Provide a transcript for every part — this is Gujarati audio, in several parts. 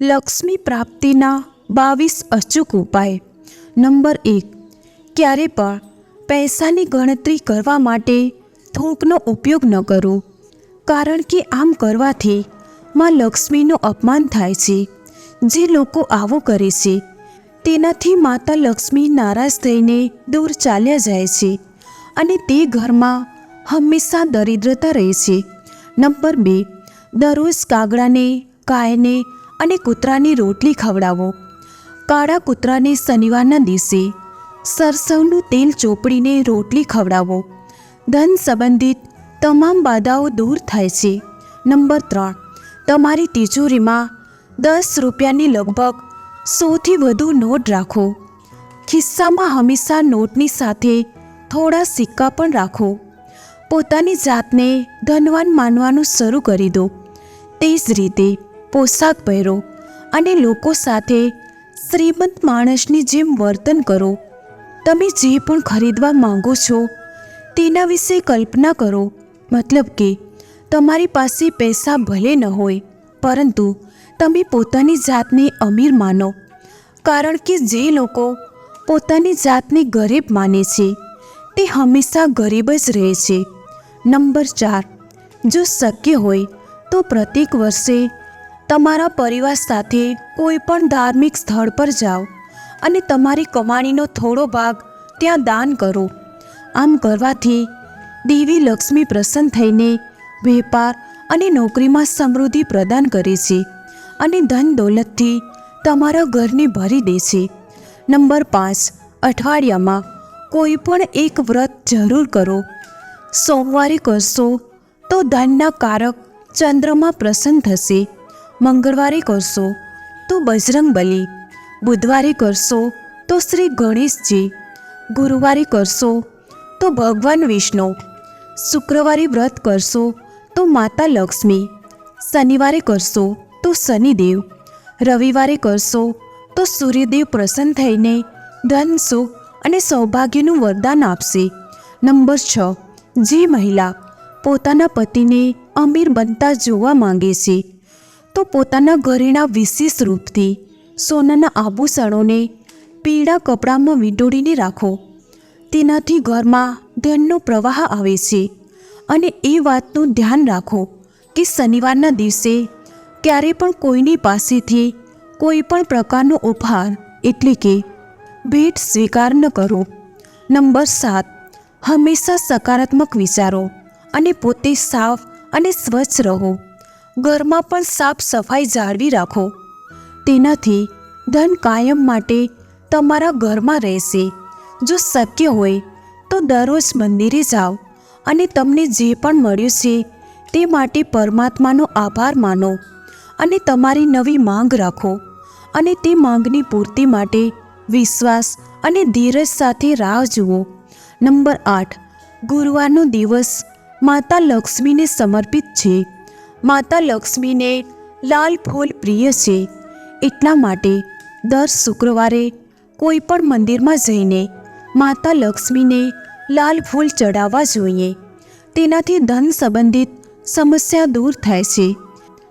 લક્ષ્મી પ્રાપ્તિના બાવીસ અચૂક ઉપાય. નંબર એક, ક્યારે પણ પૈસાની ગણતરી કરવા માટે થૂંકનો ઉપયોગ ન કરો, કારણ કે આમ કરવાથી માં લક્ષ્મીનું અપમાન થાય છે. જે લોકો આવું કરે છે, તેનાથી માતા લક્ષ્મી નારાજ થઈને દૂર ચાલ્યા જાય છે અને તે ઘરમાં હંમેશા દરિદ્રતા રહે છે. નંબર બે, દરરોજ કાગડાને ગાયને અને કૂતરાની રોટલી ખવડાવો. કાળા કૂતરાને શનિવારના દિવસે સરસવનું તેલ ચોપડીને રોટલી ખવડાવો. ધન સંબંધિત તમામ બાધાઓ દૂર થાય છે. નંબર ત્રણ, તમારી તિજોરીમાં દસ રૂપિયાની લગભગ સોથી વધુ નોટ રાખો. ખિસ્સામાં હંમેશા નોટની સાથે થોડા સિક્કા પણ રાખો. પોતાની જાતને ધનવાન માનવાનું શરૂ કરી દો. તે જ રીતે પોશાક પહેરો અને લોકો સાથે શ્રીમંત માણસની જેમ વર્તન કરો. તમે જે પણ ખરીદવા માંગો છો, તેના વિશે કલ્પના કરો. મતલબ કે, તમારી પાસે પૈસા ભલે ન હોય, પરંતુ તમે પોતાની જાતને અમીર માનો. કારણ કે જે લોકો પોતાની જાતને ગરીબ માને છે, તે હંમેશા ગરીબ જ રહે છે. નંબર ચાર, જો શક્ય હોય, તો પ્રત્યેક વર્ષે તમારા પરિવાર સાથે કોઈ પણ ધાર્મિક સ્થળ પર જાઓ અને તમારી કમાણીનો થોડો ભાગ ત્યાં દાન કરો. આમ કરવાથી દેવી લક્ષ્મી પ્રસન્ન થઈને વેપાર અને નોકરીમાં સમૃદ્ધિ પ્રદાન કરે છે અને ધન દોલતથી તમારા ઘરને ભરી દે છે. નંબર પાંચ, અઠવાડિયામાં કોઈ પણ એક વ્રત જરૂર કરો. સોમવારે કરશો તો ધનના કારક ચંદ્રમાં પ્રસન્ન થશે. મંગળવારે કરશો, તો બજરંગ બલી. બુધવારે કરશો, તો શ્રી ગણેશજી. ગુરુવારે કરશો, તો ભગવાન વિષ્ણુ. શુક્રવારે વ્રત કરશો, તો માતા લક્ષ્મી. શનિવારે કરશો, તો શનિદેવ. રવિવારે કરશો, તો સૂર્યદેવ પ્રસન્ન થઈને ધન, સુખ અને સૌભાગ્યનું વરદાન આપશે. નંબર છ. જે મહિલા પોતાના પતિને અમીર બનતા જોવા માંગે છે તો પોતાના ઘરેણા વિશેષ રૂપથી સોનાના આભૂષણોને, પીળા કપડામાં વીંટોળીને રાખો. તેનાથી ઘરમાં ધનનો પ્રવાહ આવે છે અને એ વાતનું ધ્યાન રાખો કે શનિવારના દિવસે ક્યારે પણ કોઈની પાસેથી કોઈ પણ પ્રકારનો ઉપહાર, એટલે કે ભેટ સ્વીકાર ન કરો. નંબર સાત, હંમેશા સકારાત્મક વિચારો અને પોતે સાફ અને સ્વચ્છ રહો. ઘરમાં પણ સાફ સફાઈ જાળવી રાખો. તેનાથી ધન કાયમ માટે તમારા ઘરમાં રહેશે. જો શક્ય હોય તો દરરોજ મંદિરે જાઓ અને તમને જે પણ મળ્યું છે તે માટે પરમાત્માનો આભાર માનો અને તમારી નવી માંગ રાખો અને તે માંગની પૂર્તિ માટે વિશ્વાસ અને ધીરજ સાથે રાહ જુઓ. નંબર આઠ, ગુરુવારનો દિવસ માતા લક્ષ્મીને સમર્પિત છે. માતા લક્ષ્મીને લાલ ફૂલ પ્રિય છે. એટલા માટે દર શુક્રવારે કોઈ પણ મંદિરમાં જઈને માતા લક્ષ્મીને લાલ ફૂલ ચડાવવા જોઈએ. તેનાથી ધન સંબંધિત સમસ્યા દૂર થાય છે.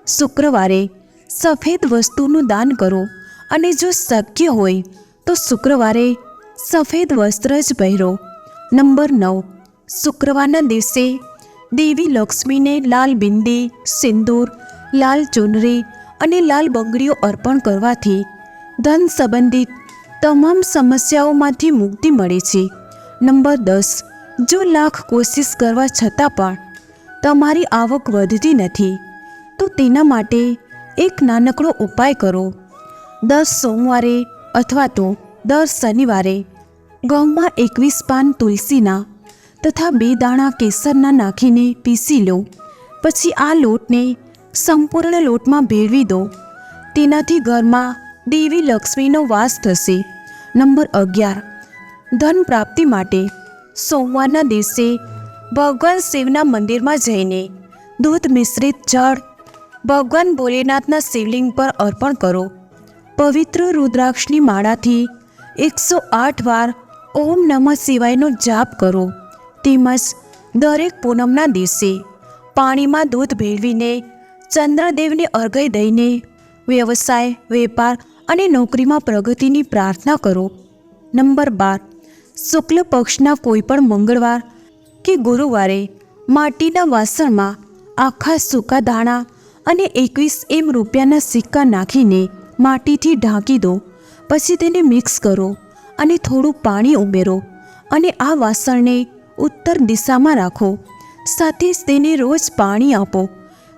શુક્રવારે સફેદ વસ્તુનું દાન કરો અને જો શક્ય હોય તો શુક્રવારે સફેદ વસ્ત્ર જ પહેરો. નંબર નવ. શુક્રવારના દિવસે દેવી લક્ષ્મીને લાલ બિંદી, સિંદૂર, લાલ ચુનરી અને લાલ બંગડીઓ અર્પણ કરવાથી ધન સંબંધિત તમામ સમસ્યાઓમાંથી મુક્તિ મળે છે. નંબર દસ. જો લાખ કોશિશ કરવા છતાં પણ તમારી આવક વધતી નથી, તો તેના માટે એક નાનકડો ઉપાય કરો. દર સોમવારે અથવા તો દર શનિવારે ઘઉંમાં એકવીસ પાન તુલસીના તથા બે દાણા કેસરના નાખીને પીસી લો. પછી આ લોટને સંપૂર્ણ લોટમાં ભેળવી દો. તેનાથી ઘરમાં દેવી લક્ષ્મીનો વાસ થશે. નંબર અગિયાર. ધન પ્રાપ્તિ માટે સોમવારના દિવસે ભગવાન શિવના મંદિરમાં જઈને દૂધ મિશ્રિત જળ ભગવાન ભોલેનાથના શિવલિંગ પર અર્પણ કરો. પવિત્ર રુદ્રાક્ષની માળાથી એકસો આઠ વાર ઓમ નમઃ શિવાયનો જાપ કરો. તેમજ દરેક પૂનમના દિવસે પાણીમાં દૂધ ભેળવીને ચંદ્રદેવને અર્ઘય દઈને વ્યવસાય, વેપાર અને નોકરીમાં પ્રગતિની પ્રાર્થના કરો. નંબર બાર. શુક્લ પક્ષના કોઈપણ મંગળવાર કે ગુરુવારે માટીના વાસણમાં આખા સૂકા દાણા અને એકવીસ એમ રૂપિયાના સિક્કા નાખીને માટીથી ઢાંકી દો. પછી તેને મિક્સ કરો અને થોડું પાણી ઉમેરો અને આ વાસણને ઉત્તર દિશામાં રાખો. સાથે જ તેને રોજ પાણી આપો.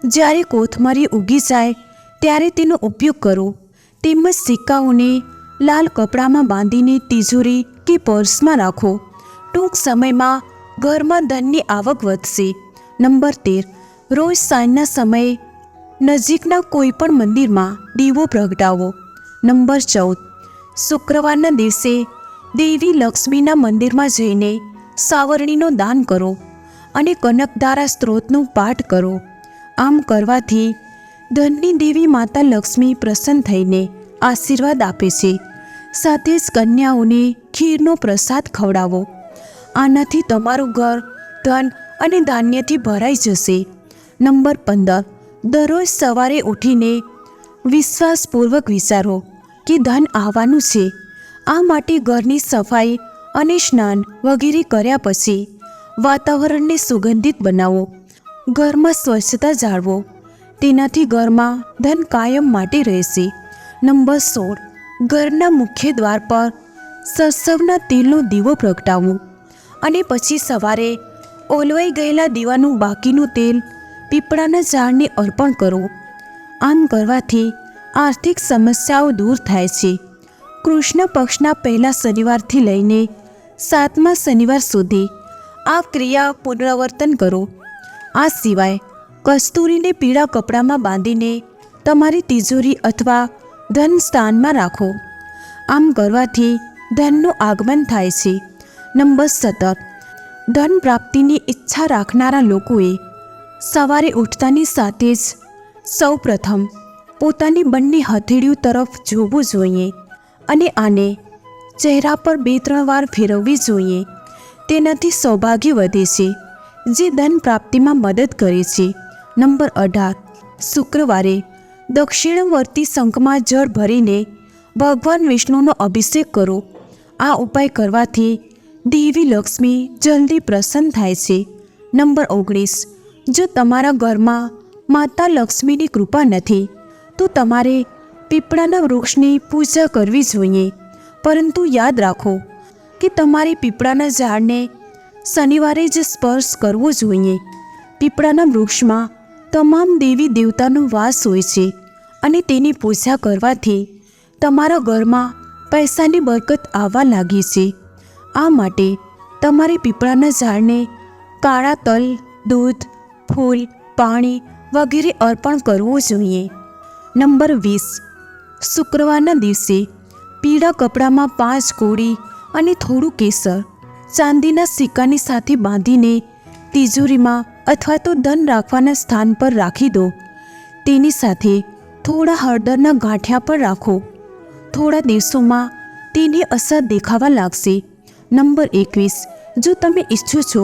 જ્યારે કોથમરી ઉગી જાય, ત્યારે તેનો ઉપયોગ કરો. તેમજ સિક્કાઓને લાલ કપડામાં બાંધીને તિજોરી કે પર્સમાં રાખો. ટૂંક સમયમાં ઘરમાં ધનની આવક વધશે. નંબર તેર. રોજ સાંજના સમયે નજીકના કોઈપણ મંદિરમાં દીવો પ્રગટાવો. નંબર ચૌદ. શુક્રવારના દિવસે દેવી લક્ષ્મીના મંદિરમાં જઈને સાવરણીનો દાન કરો અને કનકધારા સ્ત્રોતનો પાઠ કરો. આમ કરવાથી ધનની દેવી માતા લક્ષ્મી પ્રસન્ન થઈને આશીર્વાદ આપે છે. સાથે જ કન્યાઓને ખીરનો પ્રસાદ ખવડાવો. આનાથી તમારું ઘર ધન અને ધાન્યથી ભરાઈ જશે. નંબર પંદર. દરરોજ સવારે ઉઠીને વિશ્વાસપૂર્વક વિચારો કે ધન આવવાનું છે. આ માટે ઘરની સફાઈ અને સ્નાન વગેરે કર્યા પછી વાતાવરણને સુગંધિત બનાવો, ઘરમાં સ્વચ્છતા જાળવો. તેનાથી ઘરમાં ધન કાયમ માટે રહેશે. નંબર સોળ. ઘરના મુખ્ય દ્વાર પર સરસવના તેલનો દીવો પ્રગટાવો અને પછી સવારે ઓલવાઈ ગયેલા દીવાનું બાકીનું તેલ પીપળાના ઝાડને અર્પણ કરો. આમ કરવાથી આર્થિક સમસ્યાઓ દૂર થાય છે. કૃષ્ણ પક્ષના પહેલા શનિવારથી લઈને સાતમા શનિવાર સુધી આ ક્રિયા પુનરાવર્તન કરો. આ સિવાય કસ્તુરીને પીળા કપડામાં બાંધીને તમારી તિજોરી અથવા ધન સ્થાનમાં રાખો. આમ કરવાથી ધનનું આગમન થાય છે. નંબર સત્તર. ધન પ્રાપ્તિની ઈચ્છા રાખનારા લોકોએ સવારે ઉઠતાની સાથે જ સૌ પ્રથમ પોતાની બંને હથેળીઓ તરફ જોવું જોઈએ અને આને ચહેરા પર બે ત્રણ વાર ફેરવવી જોઈએ. તેનાથી સૌભાગ્ય વધે છે. જે ધન પ્રાપ્તિમાં મદદ કરે છે. નંબર અઢાર. શુક્રવારે દક્ષિણવર્તી શંખમાં જળ ભરીને ભગવાન વિષ્ણુનો અભિષેક કરો. આ ઉપાય કરવાથી દેવી લક્ષ્મી જલ્દી પ્રસન્ન થાય છે. નંબર ઓગણીસ. જો તમારા ઘરમાં માતા લક્ષ્મીની કૃપા નથી, તો તમારે પીપળાના વૃક્ષની પૂજા કરવી જોઈએ. પરંતુ યાદ રાખો કે તમારે પીપળાના ઝાડને શનિવારે જ સ્પર્શ કરવો જોઈએ. પીપળાના વૃક્ષમાં તમામ દેવી દેવતાનો વાસ હોય છે અને તેની પૂજા કરવાથી તમારા ઘરમાં પૈસાની બરકત આવવા લાગી છે. આ માટે તમારે પીપળાના ઝાડને કાળા તલ, દૂધ, ફૂલ, પાણી વગેરે અર્પણ કરવું જોઈએ. નંબર વીસ, શુક્રવારના દિવસે પીળા કપડામાં પાંચ કોળી અને થોડું કેસર, ચાંદીના સિક્કાની સાથે બાંધીને તિજોરીમાં અથવા તો ધન રાખવાના સ્થાન પર રાખી દો. તેની સાથે થોડા હળદરના ગાંઠિયા પર રાખો. થોડા દિવસોમાં તેની અસર દેખાવા લાગશે. નંબર એકવીસ, જો તમે ઈચ્છો છો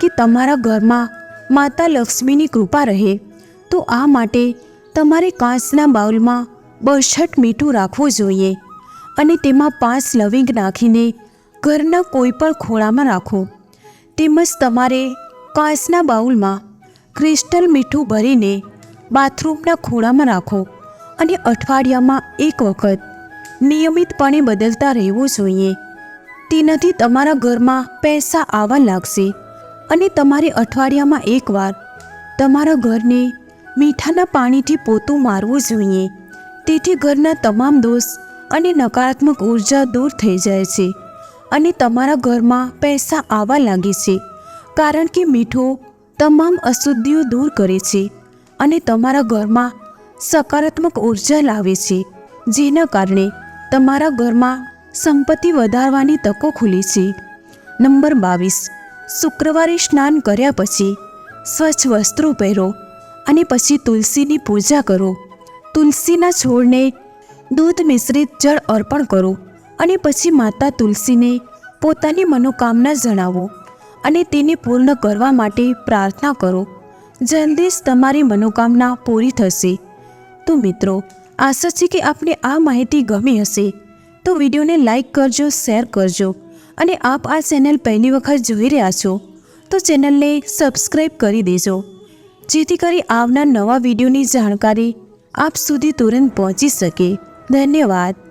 કે તમારા ઘરમાં માતા લક્ષ્મીની કૃપા રહે, તો આ માટે તમારે કાચના બાઉલમાં બરછટ મીઠું રાખવું જોઈએ. અને તેમાં પાંચ લવિંગ નાખીને ઘરના કોઈ પણ ખોળામાં રાખો. તેમજ તમારે કાચના બાઉલમાં ક્રિસ્ટલ મીઠું ભરીને બાથરૂમના ખોળામાં રાખો અને અઠવાડિયામાં એક વખત નિયમિતપણે બદલતા રહેવું જોઈએ. તેનાથી તમારા ઘરમાં પૈસા આવવા લાગશે અને તમારે અઠવાડિયામાં એકવાર તમારા ઘરને મીઠાના પાણીથી પોતું મારવું જોઈએ. તેથી ઘરના તમામ દોષ અને નકારાત્મક ઊર્જા દૂર થઈ જાય છે અને તમારા ઘરમાં પૈસા આવવા લાગે છે. કારણ કે મીઠું તમામ અશુદ્ધિઓ દૂર કરે છે અને તમારા ઘરમાં સકારાત્મક ઊર્જા લાવે છે, જેના કારણે તમારા ઘરમાં સંપત્તિ વધારવાની તકો ખુલી છે. નંબર બાવીસ. શુક્રવારે સ્નાન કર્યા પછી સ્વચ્છ વસ્ત્રો પહેરો અને પછી તુલસીની પૂજા કરો. તુલસીના છોડને દૂધ મિશ્રિત જળ અર્પણ કરો અને પછી માતા તુલસીને પોતાની મનોકામના જણાવો અને તેને પૂર્ણ કરવા માટે પ્રાર્થના કરો. જલ્દી જ તમારી મનોકામના પૂરી થશે. તો મિત્રો, આશા છે કે આપને આ માહિતી ગમી હશે. તો વિડીયોને લાઈક કરજો, શેર કરજો અને આપ આ ચેનલ પહેલી વખત જોઈ રહ્યા છો, તો ચેનલને સબસ્ક્રાઈબ કરી દેજો. જેથી કરી આવનાર નવા વિડીયોની જાણકારી આપ સુધી તુરંત પહોંચી શકે. धन्यवाद.